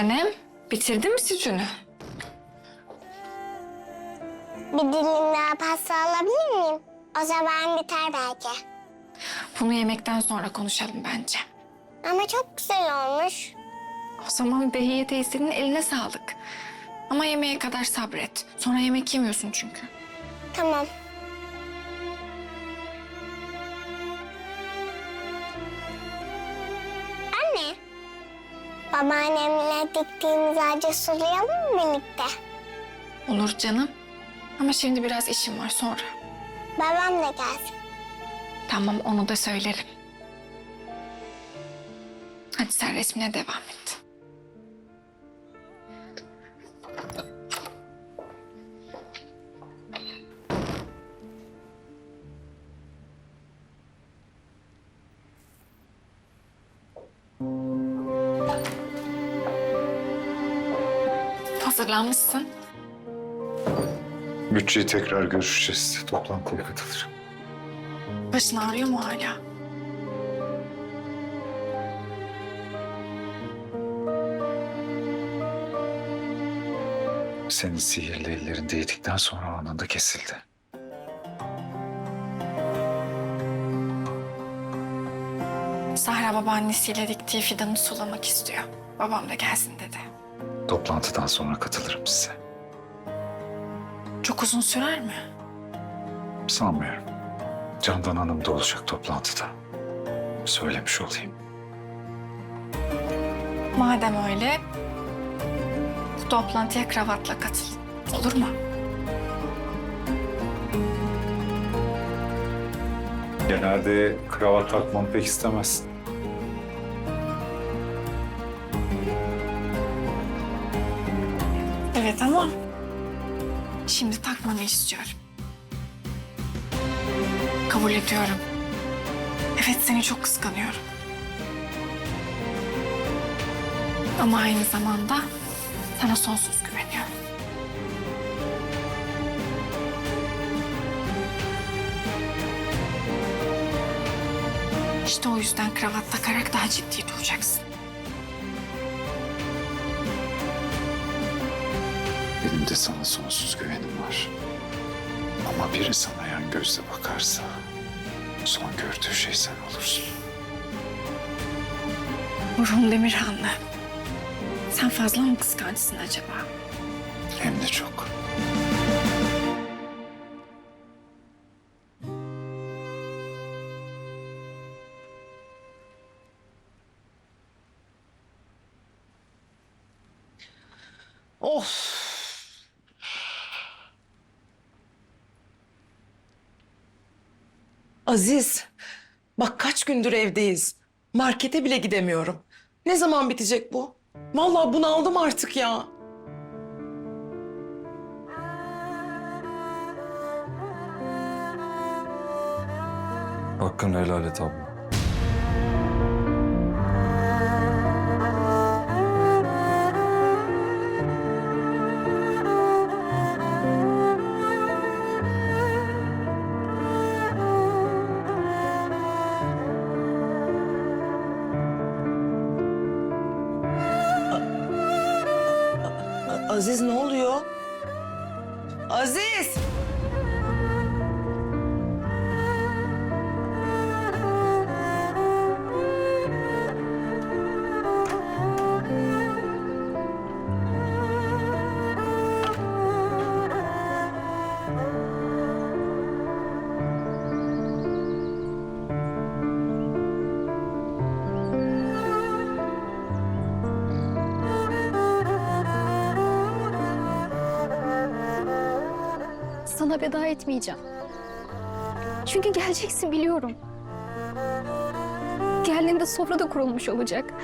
Tanem, bitirdin mi sütünü? Bir dilim daha pasta alabilir miyim? O zaman biter belki. Bunu yemekten sonra konuşalım bence. Ama çok güzel olmuş. O zaman Behiye teyzenin eline sağlık. Ama yemeğe kadar sabret. Sonra yemek yemiyorsun çünkü. Tamam. Babaannemle diktiğimiz ağacı sulayalım mı birlikte? Olur canım. Ama şimdi biraz işim var sonra. Babam da gelsin. Tamam onu da söylerim. Hadi sen resmine devam et. Hazırlanmışsın. Bütçeyi tekrar görüşeceğiz. Toplantıya katılırım. Başın ağrıyor mu hala? Senin sihirli ellerin değdikten sonra anında kesildi. Sahra babaannesiyle diktiği fidanı sulamak istiyor. Babam da gelsin dedi. Toplantıdan sonra katılırım size. Çok uzun sürer mi? Sanmıyorum. Candan Hanım da olacak toplantıda. Söylemiş olayım. Madem öyle, bu toplantıya kravatla katıl. Olur mu? Genelde kravat takmamı pek istemezsin. Evet ama şimdi takmanı istiyorum. Kabul ediyorum. Evet seni çok kıskanıyorum. Ama aynı zamanda sana sonsuz güveniyorum. İşte o yüzden kravat takarak daha ciddi duracaksın. Benim de sana sonsuz güvenim var. Ama biri sana yan gözle bakarsa son gördüğü şey sen olursun. Burhan Demirhanlı. Sen fazla mı kıskançsın acaba? Hem de çok. Aziz, bak kaç gündür evdeyiz. Markete bile gidemiyorum. Ne zaman bitecek bu? Vallahi bunaldım artık ya. Hakkını helal et abla. Sana veda etmeyeceğim. Çünkü geleceksin biliyorum. Geldiğinde sofra da kurulmuş olacak.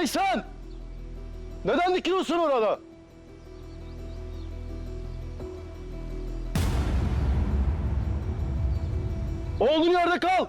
Hey sen! Neden dikiliyorsun orada? Olduğun yerde kal!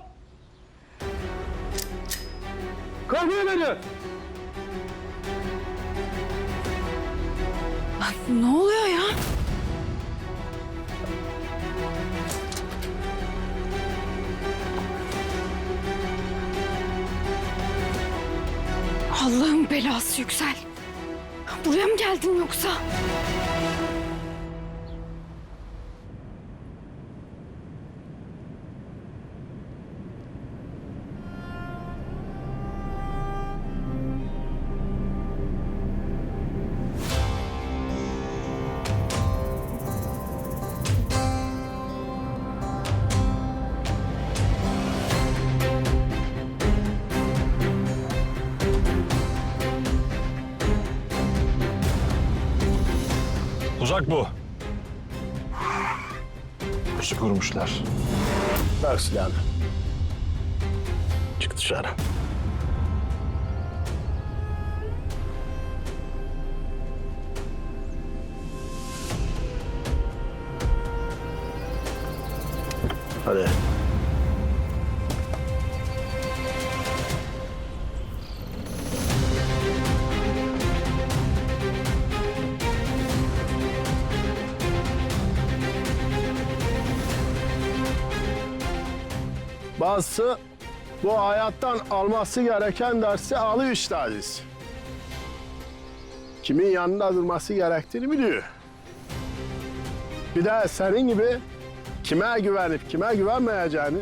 Allah'ın belası Yüksel. Buraya mı geldin yoksa? Silahını. Çık dışarı. Hadi. Bazısı bu hayattan alması gereken dersi alıyor işte. Kimin yanında durması gerektiğini biliyor. Bir de senin gibi kime güvenip kime güvenmeyeceğini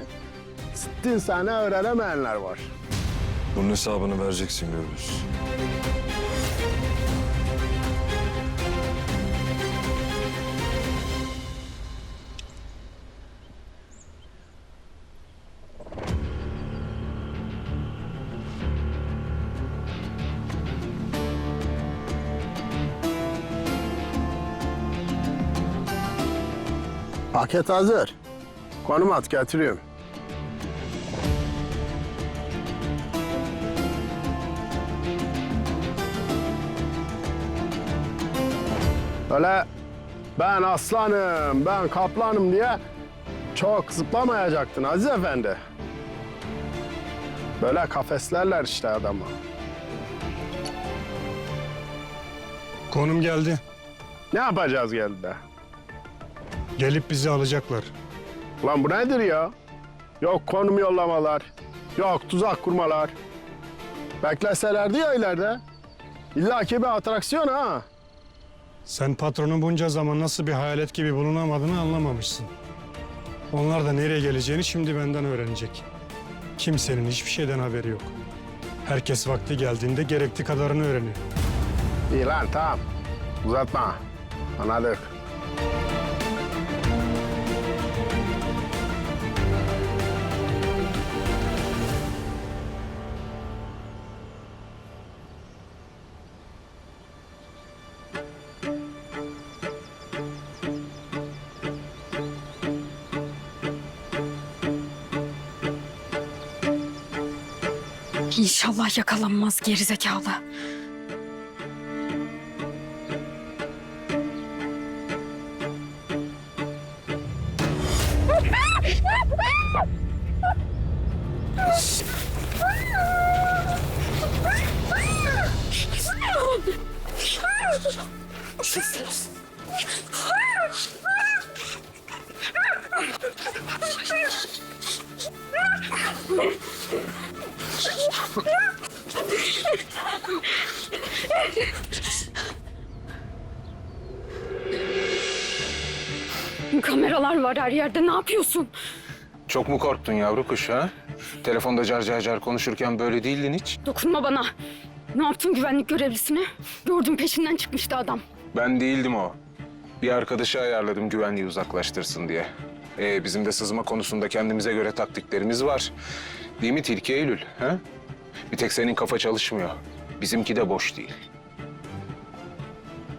sittin sene öğrenemeyenler var. Bunun hesabını vereceksin Gürbüz. Paket hazır. Konum at getiriyorum. Öyle ben aslanım, ben kaplanım diye çok zıplamayacaktın Aziz Efendi. Böyle kafeslerler işte adamı. Konum geldi. Ne yapacağız geldi de? Gelip bizi alacaklar. Lan bu nedir ya? Yok konum yollamalar, yok tuzak kurmalar. Bekleselerdi ya ileride. İlla ki bir atraksiyon ha. Sen patronun bunca zaman nasıl bir hayalet gibi bulunamadığını anlamamışsın. Onlar da nereye geleceğini şimdi benden öğrenecek. Kimsenin hiçbir şeyden haberi yok. Herkes vakti geldiğinde gerekli kadarını öğreniyor. İyi lan tamam. Uzatma. Anladık. İnşallah yakalanmaz gerizekalı. Korktun yavru kuş ha? Telefonda car car car konuşurken böyle değildin hiç. Dokunma bana. Ne yaptın güvenlik görevlisine? Gördüm peşinden çıkmıştı adam. Ben değildim o. Bir arkadaşı ayarladım güvenliği uzaklaştırsın diye. Ee, bizim de sızma konusunda kendimize göre taktiklerimiz var. Değil mi Tilki Eylül? Ha? Bir tek senin kafa çalışmıyor. Bizimki de boş değil.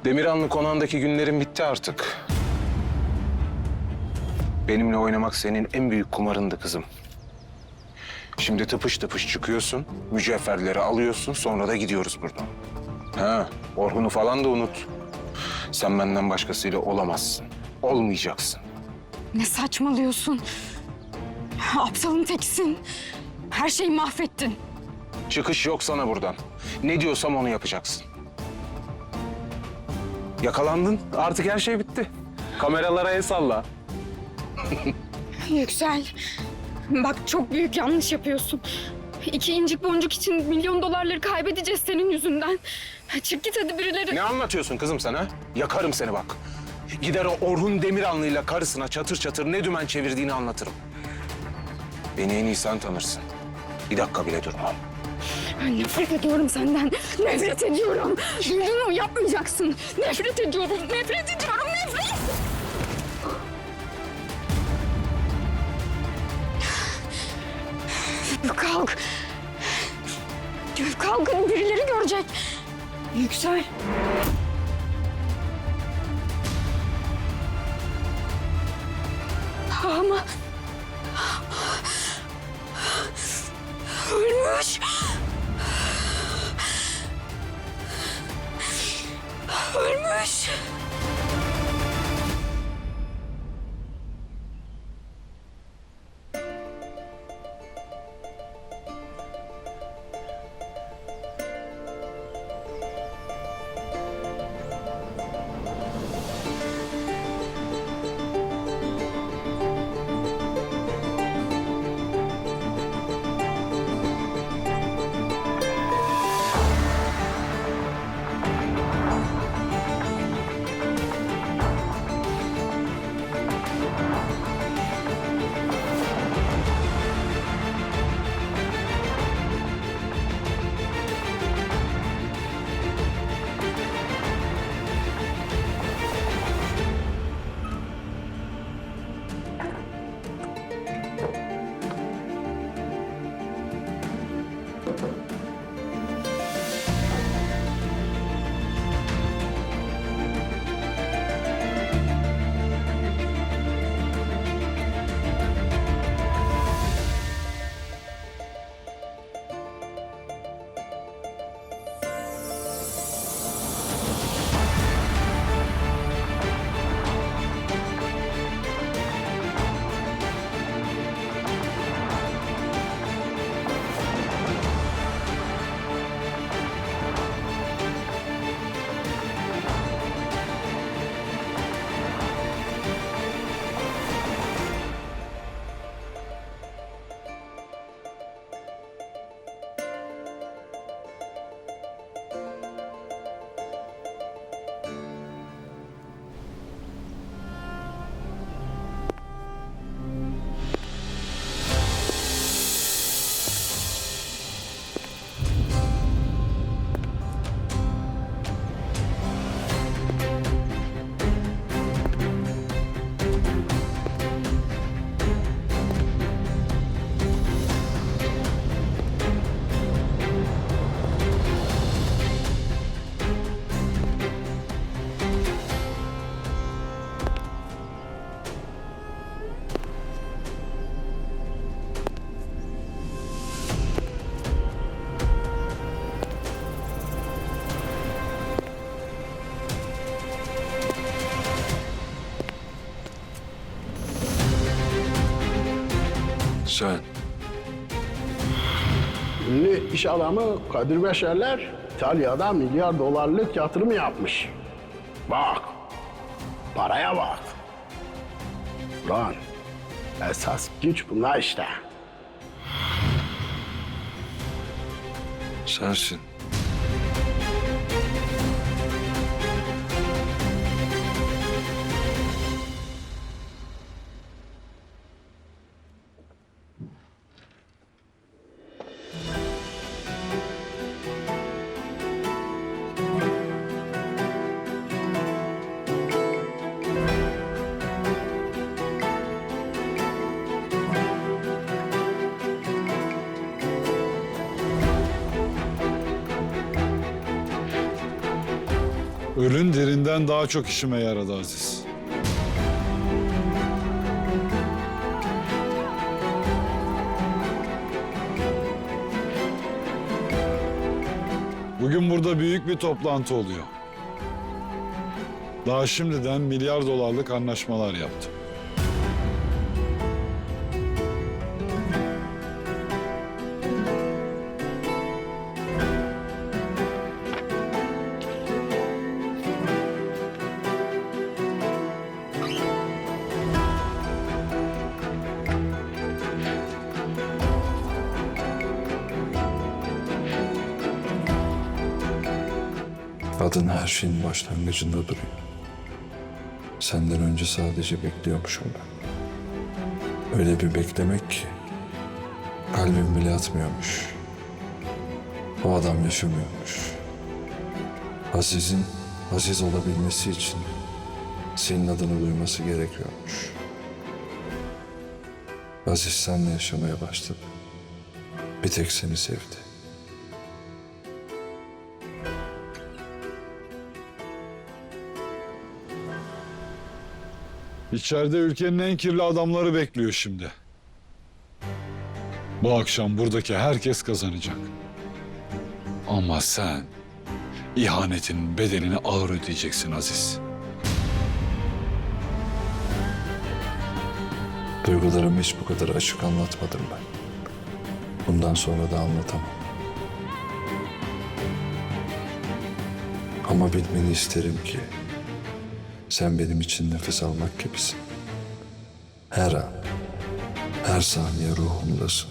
Demirhanlı konağındaki günlerin bitti artık. Benimle oynamak senin en büyük kumarındı kızım. Şimdi tıpış tıpış çıkıyorsun, mücevherleri alıyorsun, sonra da gidiyoruz buradan. Ha, Orhun'u falan da unut. Sen benden başkasıyla olamazsın. Olmayacaksın. Ne saçmalıyorsun? Aptalın tekisin. Her şeyi mahvettin. Çıkış yok sana buradan. Ne diyorsam onu yapacaksın. Yakalandın. Artık her şey bitti. Kameralara el salla. Yüksel. Bak çok büyük yanlış yapıyorsun. İki incik boncuk için milyon dolarları kaybedeceğiz senin yüzünden. Çık git hadi birileri. Ne anlatıyorsun kızım sen ha? Yakarım seni bak. Gider o Orhun Demirallı'yla karısına çatır çatır ne dümen çevirdiğini anlatırım. Beni en iyi sen tanırsın. Bir dakika bile durmam. Ben nefret ediyorum senden. Nefret ediyorum. Duydun mu? Yapmayacaksın. Nefret ediyorum. Nefret ediyorum. Nefret. Kalk. Kalkın birileri görecek. Yüksel. Ama... Ölmüş. Sen. Ünlü iş adamı Kadir Beşerler İtalya'da milyar dolarlık yatırım yapmış. Bak, paraya bak. Lan, esas güç bunlar işte. Sensin. Derinden daha çok işime yaradı Aziz. Bugün burada büyük bir toplantı oluyor. Daha şimdiden milyar dolarlık anlaşmalar yaptım. Her şeyin başlangıcında duruyor. Senden önce sadece bekliyormuşum ben. Öyle bir beklemek ki kalbim bile atmıyormuş. O adam yaşamıyormuş. Aziz'in Aziz olabilmesi için senin adını duyması gerekiyormuş. Aziz seninle yaşamaya başladı. Bir tek seni sevdi. İçeride ülkenin en kirli adamları bekliyor şimdi. Bu akşam buradaki herkes kazanacak. Ama sen ihanetin bedelini ağır ödeyeceksin Aziz. Duygularımı hiç bu kadar açık anlatmadım ben. Bundan sonra da anlatamam. Ama bilmeni isterim ki sen benim için nefes almak gibisin. Her an, her saniye ruhumdasın.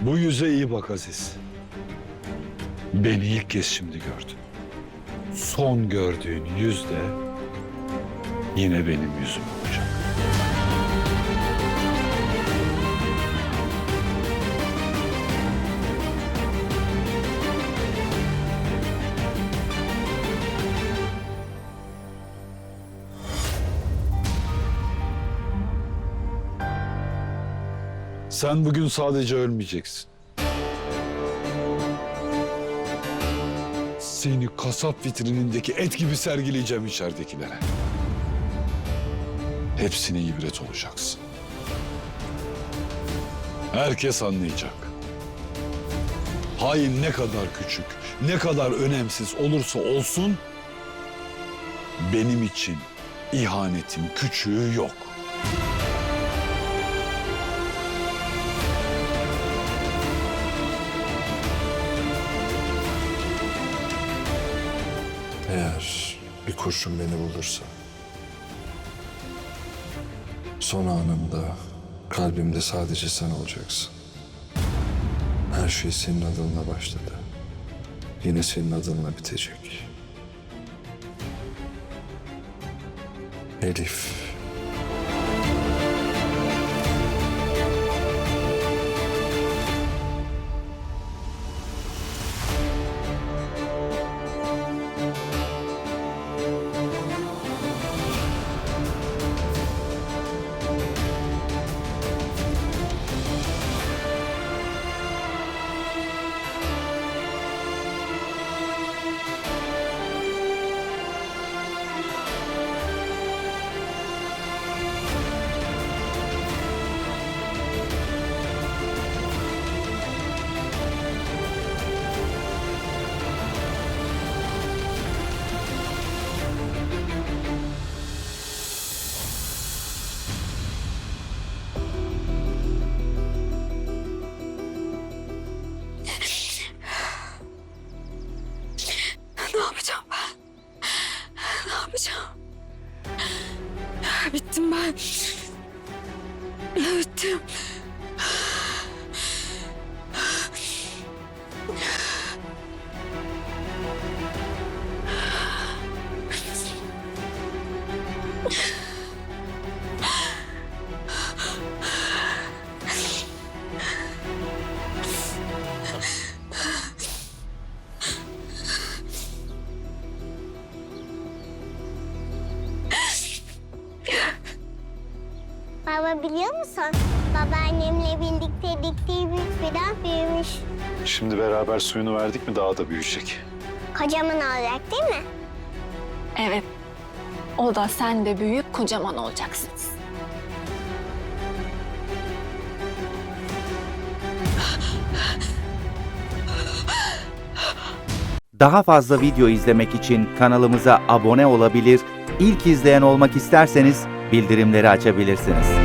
Bu yüze iyi bak Aziz. Beni ilk kez şimdi gördün. Son gördüğün yüz de yine benim yüzüm olacak. Sen bugün sadece ölmeyeceksin. Seni kasap vitrinindeki et gibi sergileyeceğim içeridekilere. Hepsine ibret olacaksın. Herkes anlayacak. Hain ne kadar küçük, ne kadar önemsiz olursa olsun... ...benim için ihanetin küçüğü yok. Bir kurşun beni bulursa... ...son anımda kalbimde sadece sen olacaksın. Her şey senin adınla başladı. Yine senin adınla bitecek. Elif. Biliyor musun? Babaannemle birlikte diktiği büyük bir dağ büyümüş. Şimdi beraber suyunu verdik mi daha da büyüyecek. Kocaman olacak değil mi? Evet. O da sen de büyüyüp kocaman olacaksınız. Daha fazla video izlemek için kanalımıza abone olabilir, ilk izleyen olmak isterseniz bildirimleri açabilirsiniz.